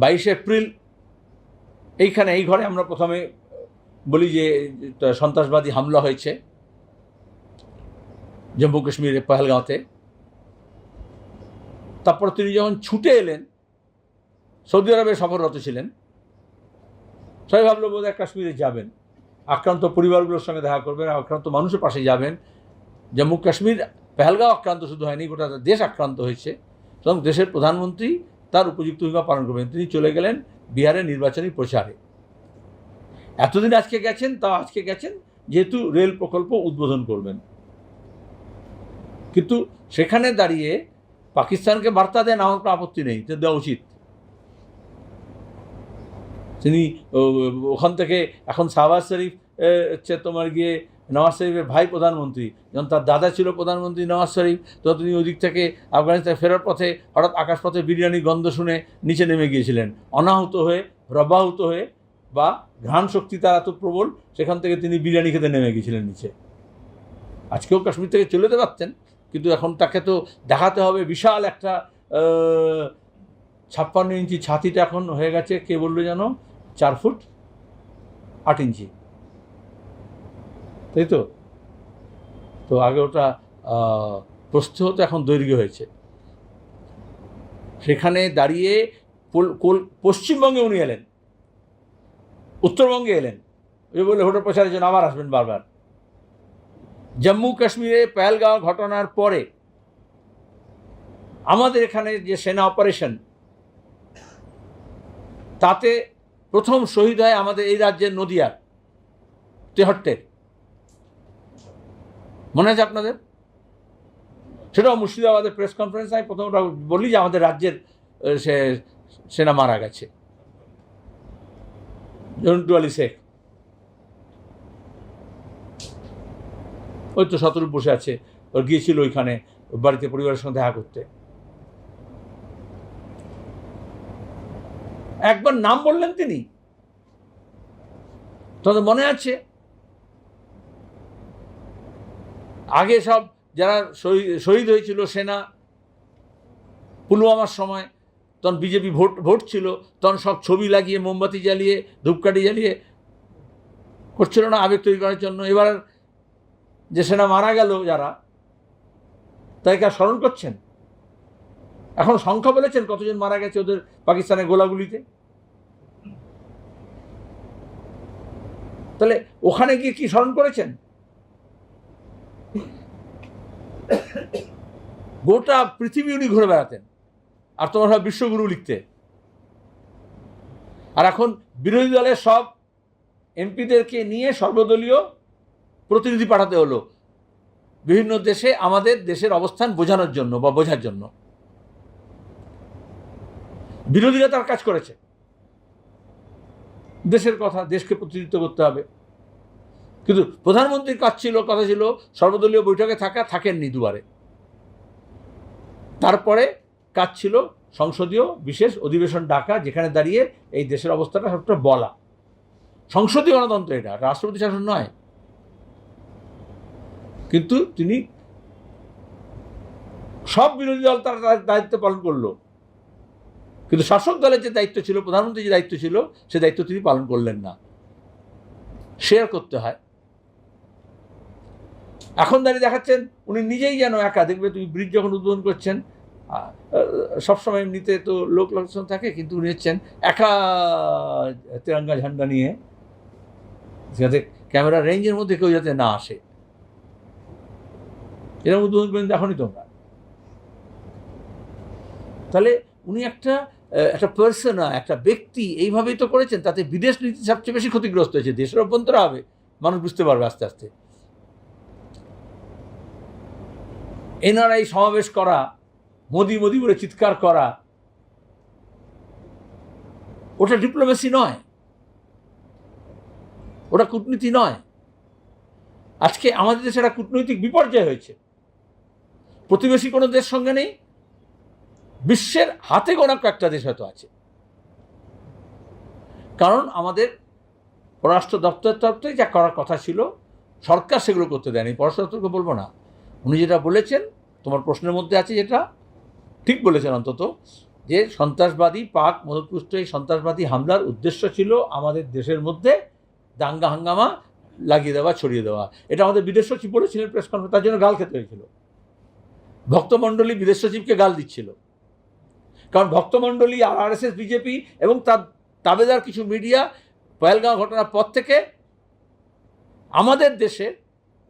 বাইশে এপ্রিল, এইখানে, এই ঘরে আমরা প্রথমে বলি যে সন্ত্রাসবাদী হামলা হয়েছে জম্মু কাশ্মীরের পহেলগাঁওতে। তারপর তিনি যখন ছুটে এলেন, সৌদি আরবে সফররত ছিলেন, সবাই ভাবলো বোধ হয় কাশ্মীরে যাবেন। আক্রান্ত পরিবারগুলোর সঙ্গে দেখা করবেন আক্রান্ত মানুষের পাশে যাবেন। জম্মু কাশ্মীর, পেহেলগাঁও আক্রান্ত শুধু হয়নি, গোটা দেশ আক্রান্ত হয়েছে। এবং দেশের প্রধানমন্ত্রী তার উপযুক্ত ভূমিকা পালন করবেন। তিনি চলে গেলেন বিহারের নির্বাচনী প্রচারে। এতদিন আজকে গেছেন তা আজকে গেছেন, যেহেতু রেল প্রকল্প উদ্বোধন করবেন। কিন্তু সেখানে দাঁড়িয়ে পাকিস্তানকে বার্তা দেন, আমার কোনো আপত্তি নেই, যে দেওয়া উচিত। তিনি ওখান থেকে এখন শাহবাজ শরীফ হচ্ছে তোমার গিয়ে নওয়াজ শরীফের ভাই প্রধানমন্ত্রী। যখন তার দাদা ছিল প্রধানমন্ত্রী নওয়াজ শরীফ তো তিনি ওদিক থেকে আফগানিস্তান ফেরার পথে হঠাৎ আকাশপথে বিরিয়ানি গন্ধ শুনে নিচে নেমে গিয়েছিলেন। অনাহুত হয়ে, রবাহুত হয়ে বা ঘ্রাণ শক্তি তার এত প্রবল, সেখান থেকে তিনি বিরিয়ানি খেতে নেমে গিয়েছিলেন নিচে। আজকেও কাশ্মীর থেকে চলে যেতে পারতেন, কিন্তু এখন তাকে তো দেখাতে হবে বিশাল একটা ছাপ্পান্ন ইঞ্চি ছাতিটা এখন হয়ে গেছে, কে বলল যেন? চার ফুট আট ইঞ্চি। তাই তো? তো আগে ওটা প্রস্থ হতো এখন দৈর্ঘ্য হয়েছে। সেখানে দাঁড়িয়ে পশ্চিমবঙ্গে উনি এলেন। উত্তরবঙ্গে এলেন। ওই বলে হোটেল প্রচারের জন্য আবার আসবেন বারবার। জম্মু কাশ্মীরে পেহেলগাঁও ঘটনার পরে আমাদের এখানে যে সেনা অপারেশন, তাতে প্রথম শহীদ হয় আমাদের এই রাজ্যের নদিয়ার তেহট্টের। মনে আছে আপনাদের? সেটাও মুর্শিদাবাদের প্রেস কনফারেন্স আমি প্রথম বলি যে আমাদের রাজ্যের সে, সেনা মারা গেছে। জন্টু শেখ। ওই তো শতরূপ বসে আছে। ওর গিয়েছিল ওইখানে বাড়িতে পরিবারের সঙ্গে দেখা করতে। একবার নাম বললেন তিনি। তোমাদের মনে আছে? আগে সব যারা শহীদ- হয়েছিল সেনা, পুলওয়ামার সময়, তখন বিজেপি ভোট ভোট ছিল, তখন সব ছবি লাগিয়ে, মোমবাতি জ্বালিয়ে, ধূপকাঠি জ্বালিয়ে করছিল না আবেগ তৈরি করার জন্য। এবার যে সেনা মারা গেল যারা তাদেরকে আর স্মরণ করছেন? এখন সংখ্যা বলেছেন কতজন মারা গেছে ওদের পাকিস্তানের গোলাগুলিতে? তাহলে ওখানে গিয়ে কি স্মরণ করেছেন? গোটা পৃথিবী উনি ঘুরে বেড়াতেন আর তোমার সব বিশ্বগুরু লিখতে। আর এখন বিরোধী দলের সব এমপিদেরকে নিয়ে সর্বদলীয় প্রতিনিধি পাঠাতে হলো। বিভিন্ন দেশে আমাদের দেশের অবস্থান বোঝানোর জন্য বা বোঝার জন্য। বিরোধীরা তার কাজ করেছে। দেশের কথা, দেশকে প্রতিনিধিত্ব করতে হবে। কিন্তু প্রধানমন্ত্রীর কাজ ছিল, কথা ছিল, সর্বদলীয় বৈঠকে থাকা, থাকেননি দুবারে। তারপরে কাজ ছিল সংসদীয় বিশেষ অধিবেশন ডাকা যেখানে দাঁড়িয়ে এই দেশের অবস্থাটা সবটা বলা। সংসদীয় গণতন্ত্র এটা, রাষ্ট্রপতি শাসন নয়। কিন্তু তিনি সব বিরোধী দল তার দায়িত্ব পালন করল। কিন্তু শাসক দলের যে দায়িত্ব ছিল প্রধানমন্ত্রী যে দায়িত্ব ছিল, সে দায়িত্ব তিনি পালন করলেন না। শেয়ার করতে হয়। এখন দাঁড়িয়ে দেখাচ্ছেন, উনি নিজেই যেন একা, দেখবে তুমি ব্রিজ যখন উদ্বোধন করছেন সবসময় এমনিতে তো লোক লোকজন থাকে, কিন্তু উনি হচ্ছেন একা তেরঙ্গা ঝান্ডা নিয়ে। যাতে ক্যামেরা রেঞ্জের মধ্যে কেউ যাতে না আসে। এরকম উদ্বোধন করেন দেখনি তোমরা। তাহলে উনি একটা একটা পার্সনা একটা ব্যক্তি এইভাবেই তো করেছেন, তাতে বিদেশ নীতি সবচেয়ে বেশি ক্ষতিগ্রস্ত হয়েছে, দেশের অভ্যন্তরে হবে, মানুষ বুঝতে পারবে আস্তে আস্তে। এনআরআই সমাবেশ করা, মোদি মোদি বলে চিৎকার করা, ওটা ডিপ্লোমেসি নয়। ওটা কূটনীতি নয়। আজকে আমাদের দেশে একটা কূটনৈতিক বিপর্যয় হয়েছে। প্রতিবেশী কোনো দেশ সঙ্গে নেই, বিশ্বের হাতে গোনা কয়েকটা দেশ হয়তো আছে। কারণ আমাদের পররাষ্ট্র দপ্তরের তরফ থেকে যা করার কথা ছিল, সরকার সেগুলো করতে দেয়নি। পররাষ্ট্র দপ্তরকে বলব না। উনি যেটা বলেছেন, তোমার প্রশ্নের মধ্যে আছে যেটা? ঠিক বলেছেন অন্তত, যে সন্ত্রাসবাদী পাক মদতপুষ্ট এই সন্ত্রাসবাদী হামলার উদ্দেশ্য ছিল আমাদের দেশের মধ্যে দাঙ্গা হাঙ্গামা লাগিয়ে দেওয়া, ছড়িয়ে দেওয়া। এটা আমাদের বিদেশ সচিব বলেছিলেন প্রেস কনফারেন্স, তার জন্য গাল খেতে হয়েছিল। ভক্তমণ্ডলী বিদেশ সচিবকে গাল দিচ্ছিল। কারণ ভক্তমণ্ডলী আর আরএসএস বিজেপি এবং তার, তাবেদার কিছু মিডিয়া পয়েলগাঁও ঘটনার পর থেকে আমাদের দেশে